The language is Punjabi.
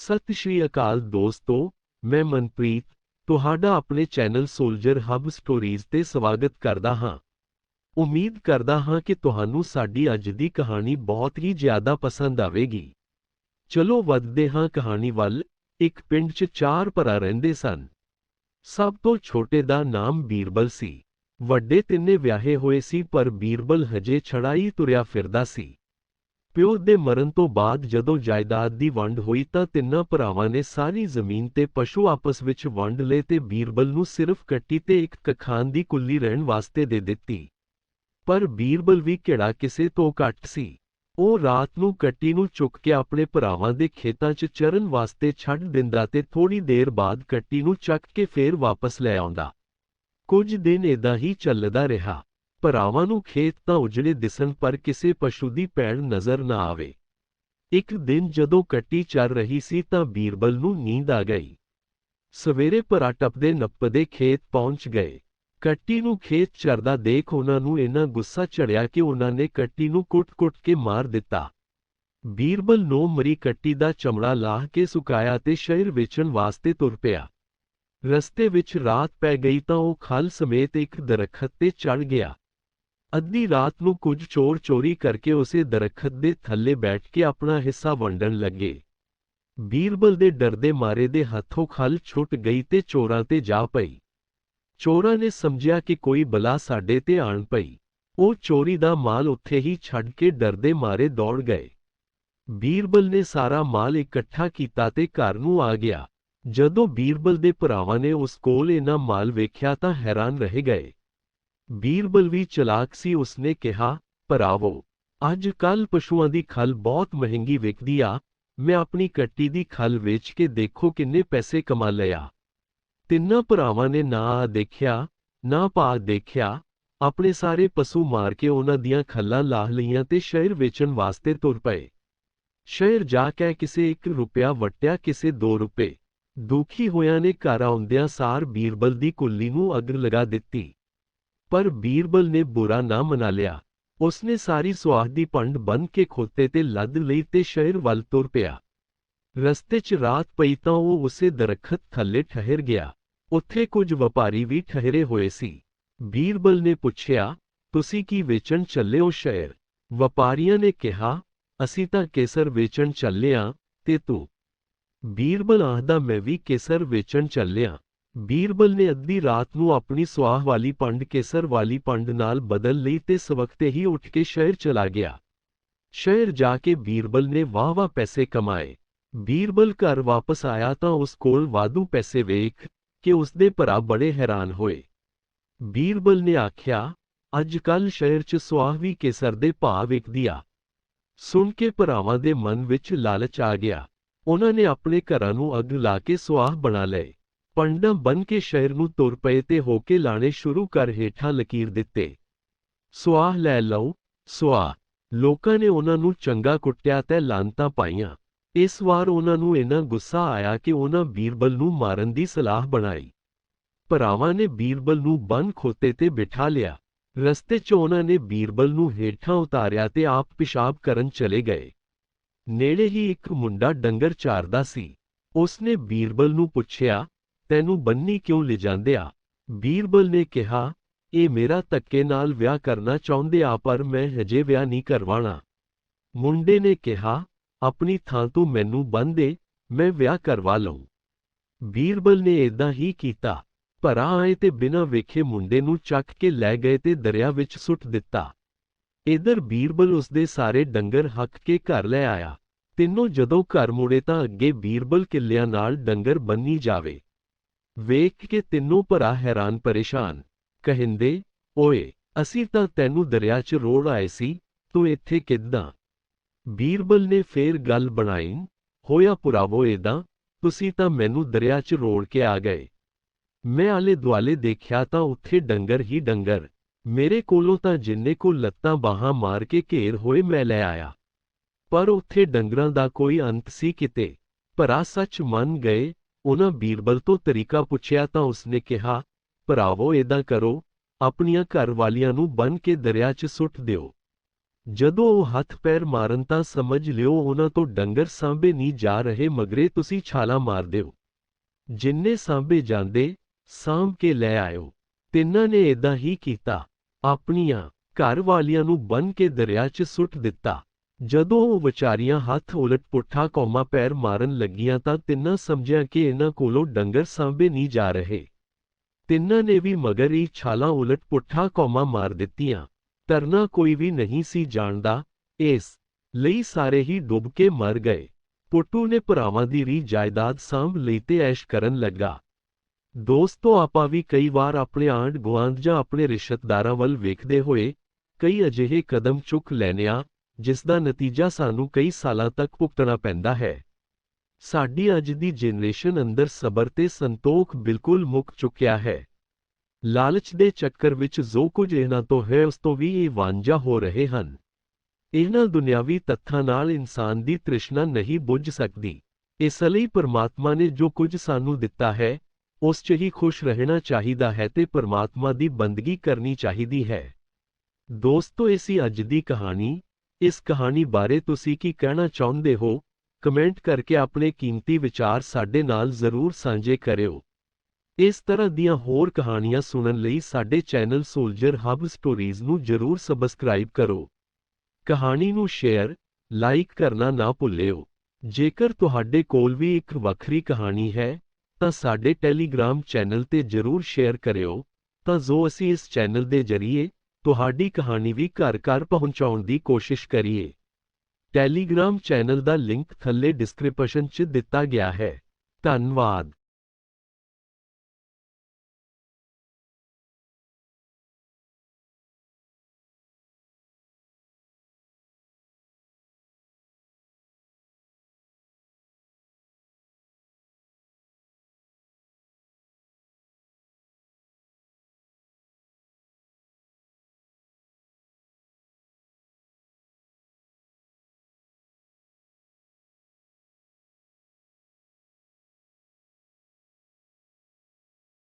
ਸਤਿ ਸ਼੍ਰੀ ਅਕਾਲ ਦੋਸਤੋ, ਮੈਂ ਮਨਪ੍ਰੀਤ, ਤੁਹਾਡਾ ਆਪਣੇ ਚੈਨਲ ਸੋਲਜਰ ਹਬ ਸਟੋਰੀਜ਼ ਤੇ ਸਵਾਗਤ ਕਰਦਾ ਹਾਂ। ਉਮੀਦ ਕਰਦਾ ਹਾਂ ਕਿ ਤੁਹਾਨੂੰ ਸਾਡੀ ਅੱਜ ਦੀ ਕਹਾਣੀ ਬਹੁਤ ਹੀ ਜ਼ਿਆਦਾ ਪਸੰਦ ਆਵੇਗੀ। ਚਲੋ ਵੱਧਦੇ ਹਾਂ ਕਹਾਣੀ ਵੱਲ, ਇੱਕ ਪਿੰਡ 'ਚ ਚਾਰ ਭਰਾ ਰਹਿੰਦੇ ਸਨ। ਸਭ ਤੋਂ ਛੋਟੇ ਦਾ ਨਾਮ ਬੀਰਬਲ ਸੀ। ਵੱਡੇ ਤਿੰਨੇ ਵਿਆਹੇ ਹੋਏ ਸੀ ਪਰ ਬੀਰਬਲ ਹਜੇ ਛੜਾਈ ਤੁਰਿਆ ਫਿਰਦਾ ਸੀ। ਪਿਓ ਦੇ ਮਰਨ ਤੋਂ ਬਾਅਦ ਜਦੋਂ ਜਾਇਦਾਦ ਦੀ ਵੰਡ ਹੋਈ ਤਾਂ ਤਿੰਨਾਂ ਭਰਾਵਾਂ ਨੇ ਸਾਰੀ ਜ਼ਮੀਨ ਤੇ ਪਸ਼ੂ ਆਪਸ ਵਿੱਚ ਵੰਡ ਲਏ ਤੇ ਬੀਰਬਲ ਨੂੰ ਸਿਰਫ ਕੱਟੀ ਤੇ ਇੱਕ ਕਖਾਨ ਦੀ ਕੁੱਲੀ ਰਹਿਣ ਵਾਸਤੇ ਦੇ ਦਿੱਤੀ। ਪਰ ਬੀਰਬਲ ਵੀ ਕਿਹੜਾ ਕਿਸੇ ਤੋਂ ਘੱਟ ਸੀ। ਉਹ ਰਾਤ ਨੂੰ ਕੱਟੀ ਨੂੰ ਚੁੱਕ ਕੇ ਆਪਣੇ ਭਰਾਵਾਂ ਦੇ ਖੇਤਾਂ 'ਚ ਚਰਨ ਵਾਸਤੇ ਛੱਡ ਦਿੰਦਾ ਤੇ ਥੋੜੀ ਦੇਰ ਬਾਅਦ ਕੱਟੀ ਨੂੰ ਚੱਕ ਕੇ ਫੇਰ ਵਾਪਸ ਲੈ ਆਉਂਦਾ। ਕੁਝ ਦਿਨ ਏਦਾਂ ਹੀ ਚੱਲਦਾ ਰਿਹਾ। ਭਰਾਵਾਂ ਨੂੰ ਖੇਤ ਤਾਂ ਉਜੜੇ ਦਿਸਣ ਪਰ ਕਿਸੇ ਪਸ਼ੂ ਦੀ ਪੈੜ ਨਜ਼ਰ ਨਾ ਆਵੇ। ਇੱਕ ਦਿਨ ਜਦੋਂ ਕੱਟੀ ਚੱਲ ਰਹੀ ਸੀ ਤਾਂ ਬੀਰਬਲ ਨੂੰ ਨੀਂਦ ਆ ਗਈ। ਸਵੇਰੇ ਭਰਾ ਟੱਪਦੇ ਨੱਪਦੇ ਖੇਤ ਪਹੁੰਚ ਗਏ। ਕੱਟੀ ਨੂੰ ਖੇਤ ਚਰਦਾ ਦੇਖ ਉਹਨਾਂ ਨੂੰ ਇੰਨਾ ਗੁੱਸਾ ਚੜਿਆ ਕਿ ਉਹਨਾਂ ਨੇ ਕੱਟੀ ਨੂੰ ਕੁੱਟ-ਕੁੱਟ ਕੇ ਮਾਰ ਦਿੱਤਾ। ਬੀਰਬਲ ਨੋ ਮਰੀ ਕੱਟੀ ਦਾ ਚਮੜਾ ਲਾਹ ਕੇ ਸੁਕਾਇਆ ਤੇ ਸ਼ਹਿਰ ਵੇਚਣ ਵਾਸਤੇ ਤੁਰ ਪਿਆ। ਰਸਤੇ ਵਿੱਚ ਰਾਤ ਪੈ ਗਈ ਤਾਂ ਉਹ ਖਲ ਸਮੇਤ ਇੱਕ ਦਰਖਤ ਤੇ ਚੜ ਗਿਆ। ਅੱਧੀ ਰਾਤ ਨੂੰ ਕੁਝ ਚੋਰ ਚੋਰੀ ਕਰਕੇ ਉਸੇ ਦਰਖਤ ਦੇ ਥੱਲੇ ਬੈਠ ਕੇ ਆਪਣਾ ਹਿੱਸਾ ਵੰਡਣ ਲੱਗੇ। ਬੀਰਬਲ ਦੇ ਡਰਦੇ ਮਾਰੇ ਦੇ ਹੱਥੋਂ ਖਲ ਛੁੱਟ ਗਈ ਤੇ ਚੋਰਾਂ ਤੇ ਜਾ ਪਈ। ਚੋਰਾਂ ਨੇ ਸਮਝਿਆ ਕਿ ਕੋਈ ਬਲਾ ਸਾਡੇ ਤੇ ਆਣ ਪਈ। ਉਹ ਚੋਰੀ ਦਾ ਮਾਲ ਉੱਥੇ ਹੀ ਛੱਡ ਕੇ ਡਰਦੇ ਮਾਰੇ ਦੌੜ ਗਏ। ਬੀਰਬਲ ਨੇ ਸਾਰਾ ਮਾਲ ਇਕੱਠਾ ਕੀਤਾ ਤੇ ਘਰ ਨੂੰ ਆ ਗਿਆ। ਜਦੋਂ ਬੀਰਬਲ ਦੇ ਭਰਾਵਾਂ ਨੇ ਉਸ ਕੋਲ ਇਨਾ ਮਾਲ ਵੇਖਿਆ ਤਾਂ ਹੈਰਾਨ ਰਹਿ ਗਏ। ਬੀਰਬਲ ਵੀ ਚਲਾਕ ਸੀ, ਉਸਨੇ ਕਿਹਾ, ਭਰਾਵੋ, ਅੱਜ ਕੱਲ ਪਸ਼ੂਆਂ ਦੀ ਖਲ ਬਹੁਤ ਮਹਿੰਗੀ ਵਿਕਦੀ ਆ। ਮੈਂ ਆਪਣੀ ਕੱਟੀ ਦੀ ਖਲ ਵੇਚ ਕੇ ਦੇਖੋ ਕਿੰਨੇ ਪੈਸੇ ਕਮਾ ਲਿਆ ਤਿੰਨਾਂ ਭਰਾਵਾਂ ਨੇ ਨਾ ਆ ਦੇਖਿਆ, ਨਾ ਪਾ ਦੇਖਿਆ। ਆਪਣੇ ਸਾਰੇ ਪਸ਼ੂ ਮਾਰ ਕੇ ਉਹਨਾਂ ਦੀਆਂ ਖੱਲਾਂ ਲਾਹ ਲਈਆਂ ਤੇ ਸ਼ਹਿਰ ਵੇਚਣ ਵਾਸਤੇ ਤੁਰ ਪਏ। ਸ਼ਹਿਰ ਜਾ ਕੇ ਕਿਸੇ 1 ਰੁਪਿਆ ਵਟਿਆ, ਕਿਸੇ 2 ਰੁਪਏ। ਦੁਖੀ ਹੋਇਆਂ ਨੇ ਘਰ ਆਉਂਦਿਆਂ ਸਾਰ ਬੀਰਬਲ ਦੀ ਕੁੱਲੀ ਨੂੰ ਅੱਗ ਲਗਾ ਦਿੱਤੀ। ਪਰ ਬੀਰਬਲ ਨੇ ਬੁਰਾ ਨਾ ਮਨਾ ਲਿਆ ਉਸਨੇ ਸਾਰੀ ਸੁਆਹ ਦੀ ਪੰਡ ਬੰਨ ਕੇ ਖੋਤੇ ਤੇ ਲੱਦ ਲਈ ਤੇ ਸ਼ਹਿਰ ਵੱਲ ਤੁਰ ਪਿਆ ਰਸਤੇ 'ਚ ਰਾਤ ਪਈ ਤਾਂ ਉਹ ਉਸੇ ਦਰਖਤ ਥੱਲੇ ਠਹਿਰ ਗਿਆ ਉੱਥੇ ਕੁਝ ਵਪਾਰੀ ਵੀ ਠਹਿਰੇ ਹੋਏ ਸੀ ਬੀਰਬਲ ਨੇ ਪੁੱਛਿਆ ਤੁਸੀਂ ਕੀ ਵੇਚਣ ਚੱਲੇ ਹੋ ਸ਼ਹਿਰ ਵਪਾਰੀਆਂ ਨੇ ਕਿਹਾ ਅਸੀਂ ਤਾਂ ਕੇਸਰ ਵੇਚਣ ਚੱਲੇ ਆਂ ਤੇ ਤੂੰ ਬੀਰਬਲ ਆਖਦਾ ਮੈਂ ਵੀ ਕੇਸਰ ਵੇਚਣ ਚੱਲਿਆ ਬੀਰਬਲ ਨੇ ਅੱਧੀ ਰਾਤ ਨੂੰ ਆਪਣੀ ਸੁਆਹ ਵਾਲੀ ਪੰਡ ਕੇਸਰ ਵਾਲੀ ਪੰਡ ਨਾਲ ਬਦਲ ਲਈ ਤੇ ਸਵਖਤੇ ਹੀ ਉੱਠ ਕੇ ਸ਼ਹਿਰ ਚਲਾ ਗਿਆ। ਸ਼ਹਿਰ ਜਾ ਕੇ ਬੀਰਬਲ ਨੇ ਵਾਹ-ਵਾਹ ਪੈਸੇ ਕਮਾਏ। ਬੀਰਬਲ ਘਰ ਵਾਪਸ ਆਇਆ ਤਾਂ ਉਸ ਕੋਲ ਵਾਧੂ ਪੈਸੇ ਵੇਖ ਕਿ ਉਸਦੇ ਭਰਾ ਬੜੇ ਹੈਰਾਨ ਹੋਏ। ਬੀਰਬਲ ਨੇ ਆਖਿਆ ਅੱਜ ਕੱਲ ਸ਼ਹਿਰ 'ਚ ਸੁਆਹ ਵੀ ਕੇਸਰ ਦੇ ਭਾਅ ਵਿਕਦੀ ਆ। ਸੁਣ ਕੇ ਭਰਾਵਾਂ ਦੇ ਮਨ ਵਿੱਚ ਲਾਲਚ ਆ ਗਿਆ। ਉਹਨਾਂ ਨੇ ਆਪਣੇ ਘਰਾਂ ਨੂੰ ਅੱਗ ਲਾ ਕੇ ਸੁਆਹ ਬਣਾ ਲਏ। ਪੰਡਾਂ ਬਨ ਕੇ ਸ਼ਹਿਰ ਨੂੰ ਤੁਰ ਪਏ ਤੇ ਹੋ ਕੇ ਲਾਣੇ ਸ਼ੁਰੂ ਕਰ ਹੇਠਾਂ ਲਕੀਰ ਦਿੱਤੇ। ਸੁਆਹ ਲੈ ਲਓ, ਸੁਆਹ। ਲੋਕਾਂ ਨੇ ਉਹਨਾਂ ਨੂੰ ਚੰਗਾ ਕੁੱਟਿਆ ਤੇ ਲਾਂਤਾਂ ਪਾਈਆਂ। ਇਸ ਵਾਰ ਉਹਨਾਂ ਨੂੰ ਇੰਨਾ ਗੁੱਸਾ ਆਇਆ ਕਿ ਉਹਨਾਂ ਬੀਰਬਲ ਨੂੰ ਮਾਰਨ ਦੀ ਸਲਾਹ ਬਣਾਈ। ਭਰਾਵਾਂ ਨੇ ਬੀਰਬਲ ਨੂੰ ਬੰਨ ਖੋਤੇ ਤੇ ਬਿਠਾ ਲਿਆ। ਰਸਤੇ 'ਚ ਉਹਨਾਂ ਨੇ ਬੀਰਬਲ ਨੂੰ ਹੇਠਾਂ ਉਤਾਰਿਆ ਤੇ ਆਪ ਪਿਸ਼ਾਬ ਕਰਨ ਚਲੇ ਗਏ। ਨੇੜੇ ਹੀ ਇੱਕ ਮੁੰਡਾ ਡੰਗਰ ਚਾਰਦਾ ਸੀ। ਉਸਨੇ ਬੀਰਬਲ ਨੂੰ ਪੁੱਛਿਆ ਤੈਨੂੰ ਬੰਨੀ ਕਿਉਂ ਲਿਜਾਂਦੇ ਆ? ਬੀਰਬਲ ਨੇ ਕਿਹਾ, ਇਹ ਮੇਰਾ ਧੱਕੇ ਨਾਲ ਵਿਆਹ ਕਰਨਾ ਚਾਹੁੰਦੇ ਆ, ਪਰ ਮੈਂ ਹਜੇ ਵਿਆਹ ਨਹੀਂ ਕਰਵਾਣਾ। ਮੁੰਡੇ ਨੇ ਕਿਹਾ, ਆਪਣੀ ਥਾਂ ਤੋਂ ਮੈਨੂੰ ਬੰਨ ਦੇ, ਮੈਂ ਵਿਆਹ ਕਰਵਾ ਲਊ। ਬੀਰਬਲ ਨੇ ਇਦਾਂ ਹੀ ਕੀਤਾ। ਭਰਾ ਆਏ ਤੇ ਬਿਨਾਂ ਵੇਖੇ ਮੁੰਡੇ ਨੂੰ ਚੱਕ ਕੇ ਲੈ ਗਏ ਤੇ ਦਰਿਆ ਵਿੱਚ ਸੁੱਟ ਦਿੱਤਾ। ਇਧਰ ਬੀਰਬਲ ਉਸਦੇ ਸਾਰੇ ਡੰਗਰ ਹੱਕ ਕੇ ਘਰ ਲੈ ਆਇਆ। ਤਿੰਨੋਂ ਜਦੋਂ ਘਰ ਮੁੜੇ ਤਾਂ ਅੱਗੇ ਬੀਰਬਲ ਕਿੱਲਿਆਂ ਨਾਲ ਡੰਗਰ ਬੰਨੀ ਜਾਵੇ। ਵੇਖ ਕੇ ਤਿੰਨੋਂ ਭਰਾ ਹੈਰਾਨ ਪਰੇਸ਼ਾਨ। ਕਹਿੰਦੇ, ਓਏ, ਅਸੀਂ ਤਾਂ ਤੈਨੂੰ ਦਰਿਆ 'ਚ ਰੋੜ ਆਏ ਸੀ, ਤੂੰ ਇੱਥੇ ਕਿੱਦਾਂ? ਬੀਰਬਲ ਨੇ ਫੇਰ ਗੱਲ ਬਣਾਈ, ਹੋਇਆ ਪੁਰਾਵੋ ਏਦਾਂ, ਤੁਸੀਂ ਤਾਂ ਮੈਨੂੰ ਦਰਿਆ 'ਚ ਰੋੜ ਕੇ ਆ ਗਏ। ਮੈਂ ਆਲੇ ਦੁਆਲੇ ਦੇਖਿਆ ਤਾਂ ਉੱਥੇ ਡੰਗਰ ਹੀ ਡੰਗਰ। ਮੇਰੇ ਕੋਲੋਂ ਤਾਂ ਜਿੰਨੇ ਕੋ ਲੱਤਾਂ ਬਾਹਾਂ ਮਾਰ ਕੇ ਘੇਰ ਹੋਏ ਮੈਂ ਲੈ ਆਇਆ। ਪਰ ਉੱਥੇ ਡੰਗਰਾਂ ਦਾ ਕੋਈ ਅੰਤ ਸੀ ਕਿਤੇ। ਭਰਾ ਸੱਚ ਮੰਨ ਗਏ ਉਹਨਾਂ ਬੀਰਬਲ ਤੋਂ ਤਰੀਕਾ ਪੁੱਛਿਆ ਤਾਂ ਉਸਨੇ ਕਿਹਾ, ਭਰਾਵੋ, ਏਦਾਂ ਕਰੋ, ਆਪਣੀਆਂ ਘਰ ਵਾਲੀਆਂ ਨੂੰ ਬੰਨ ਕੇ ਦਰਿਆ 'ਚ ਸੁੱਟ ਦਿਓ। ਜਦੋਂ ਉਹ ਹੱਥ ਪੈਰ ਮਾਰਨ ਤਾਂ ਸਮਝ ਲਿਓ ਉਹਨਾਂ ਤੋਂ ਡੰਗਰ ਸਾਂਭੇ ਨਹੀਂ ਜਾ ਰਹੇ ਮਗਰੇ ਤੁਸੀਂ ਛਾਲਾ ਮਾਰ ਦਿਓ। ਜਿੰਨੇ ਸਾਂਭੇ ਜਾਂਦੇ, ਸਾਂਭ ਕੇ ਲੈ ਆਇਓ। ਤਿੰਨਾਂ ਨੇ ਏਦਾਂ ਹੀ ਕੀਤਾ, ਆਪਣੀਆਂ ਘਰ ਵਾਲੀਆਂ ਨੂੰ ਬੰਨ ਕੇ ਦਰਿਆ 'ਚ ਸੁੱਟ ਦਿੱਤਾ। ਜਦੋਂ ਉਹ ਵਿਚਾਰੀਆਂ ਹੱਥ ਉਲਟ ਪੁੱਠਾ ਕੌਮਾ ਪੈਰ ਮਾਰਨ ਲੱਗੀਆਂ ਤਾਂ ਤਿੰਨਾਂ ਸਮਝਿਆ ਕਿ ਇਹਨਾਂ ਕੋਲੋਂ ਡੰਗਰ ਸਾਂਭੇ ਨਹੀਂ ਜਾ ਰਹੇ। ਤਿੰਨਾਂ ਨੇ ਵੀ ਮਗਰ ਹੀ ਛਾਲਾਂ ਉਲਟ ਪੁੱਠਾ ਕੌਮਾ ਮਾਰ ਦਿੱਤੀਆਂ। ਤਰਨਾ ਕੋਈ ਵੀ ਨਹੀਂ ਸੀ ਜਾਣਦਾ, ਇਸ ਲਈ ਸਾਰੇ ਹੀ ਡੁੱਬ ਕੇ ਮਰ ਗਏ। ਪੁੱਟੂ ਨੇ ਭਰਾਵਾਂ ਦੀ ਰੀ ਜਾਇਦਾਦ ਸਾਂਭ ਲਈ ਤੇ ਐਸ਼ ਕਰਨ ਲੱਗਾ। ਦੋਸਤੋ, ਆਪਾਂ ਵੀ ਕਈ ਵਾਰ ਆਪਣੇ ਆਂਢ ਗੁਆਂਢ ਜਾਂ ਆਪਣੇ ਰਿਸ਼ਤੇਦਾਰਾਂ ਵੱਲ ਵੇਖਦੇ ਹੋਏ ਕਈ ਅਜਿਹੇ ਕਦਮ ਚੁੱਕ ਲੈਨੇ ਆ ਜਿਸ ਦਾ ਨਤੀਜਾ ਸਾਨੂੰ ਕਈ ਸਾਲਾਂ ਤੱਕ ਭੁਗਤਣਾ ਪੈਂਦਾ ਹੈ। ਸਾਡੀ ਅੱਜ ਦੀ ਜਨਰੇਸ਼ਨ ਅੰਦਰ ਸਬਰ ਤੇ ਸੰਤੋਖ ਬਿਲਕੁਲ ਮੁੱਕ ਚੁੱਕਿਆ ਹੈ। ਲਾਲਚ ਦੇ ਚੱਕਰ ਵਿੱਚ ਜੋ ਕੁਝ ਇਹਨਾਂ ਤੋਂ ਹੈ, ਉਸ ਤੋਂ ਵੀ ਇਹ ਵਾਂਝਾ ਹੋ ਰਹੇ ਹਨ। ਇਹਨਾਂ ਦੁਨਿਆਵੀ ਤੱਥਾਂ ਨਾਲ ਇਨਸਾਨ ਦੀ ਤ੍ਰਿਸ਼ਨਾ ਨਹੀਂ ਬੁੱਝ ਸਕਦੀ। ਇਸ ਲਈ ਪਰਮਾਤਮਾ ਨੇ ਜੋ ਕੁਝ ਸਾਨੂੰ ਦਿੱਤਾ ਹੈ, ਉਸ 'ਚ ਹੀ ਖੁਸ਼ ਰਹਿਣਾ ਚਾਹੀਦਾ ਹੈ ਤੇ ਪਰਮਾਤਮਾ ਦੀ ਬੰਦਗੀ ਕਰਨੀ ਚਾਹੀਦੀ ਹੈ। ਦੋਸਤੋ, ਇਹ ਅੱਜ ਦੀ ਕਹਾਣੀ। ਇਸ ਕਹਾਣੀ ਬਾਰੇ ਤੁਸੀਂ ਕੀ ਕਹਿਣਾ ਚਾਹੁੰਦੇ ਹੋ? ਕਮੈਂਟ ਕਰਕੇ ਆਪਣੇ ਕੀਮਤੀ ਵਿਚਾਰ ਸਾਡੇ ਨਾਲ ਜ਼ਰੂਰ ਸਾਂਝੇ ਕਰਿਓ। ਇਸ ਤਰ੍ਹਾਂ ਦੀਆਂ ਹੋਰ ਕਹਾਣੀਆਂ ਸੁਣਨ ਲਈ ਸਾਡੇ ਚੈਨਲ ਸੋਲਜਰ ਹਬ ਸਟੋਰੀਜ਼ ਨੂੰ ਜ਼ਰੂਰ ਸਬਸਕ੍ਰਾਈਬ ਕਰੋ। ਕਹਾਣੀ ਨੂੰ ਸ਼ੇਅਰ, ਲਾਈਕ ਕਰਨਾ ਨਾ ਭੁੱਲਿਓ। ਜੇਕਰ ਤੁਹਾਡੇ ਕੋਲ ਵੀ ਇੱਕ ਵੱਖਰੀ ਕਹਾਣੀ ਹੈ, ਤਾਂ ਸਾਡੇ ਟੈਲੀਗ੍ਰਾਮ ਚੈਨਲ ਤੇ ਜ਼ਰੂਰ ਸ਼ੇਅਰ ਕਰਿਓ। ਤਾਂ ਜੋ ਅਸੀਂ ਇਸ ਚੈਨਲ ਦੇ ਜ਼ਰੀਏ ਤੁਹਾਡੀ ਕਹਾਣੀ ਵੀ ਘਰ-ਘਰ ਪਹੁੰਚਾਉਣ ਦੀ ਕੋਸ਼ਿਸ਼ ਕਰੀਏ। ਟੈਲੀਗ੍ਰਾਮ ਚੈਨਲ ਦਾ ਲਿੰਕ ਥੱਲੇ ਡਿਸਕ੍ਰਿਪਸ਼ਨ 'ਚ ਦਿੱਤਾ ਗਿਆ ਹੈ। ਧੰਨਵਾਦ।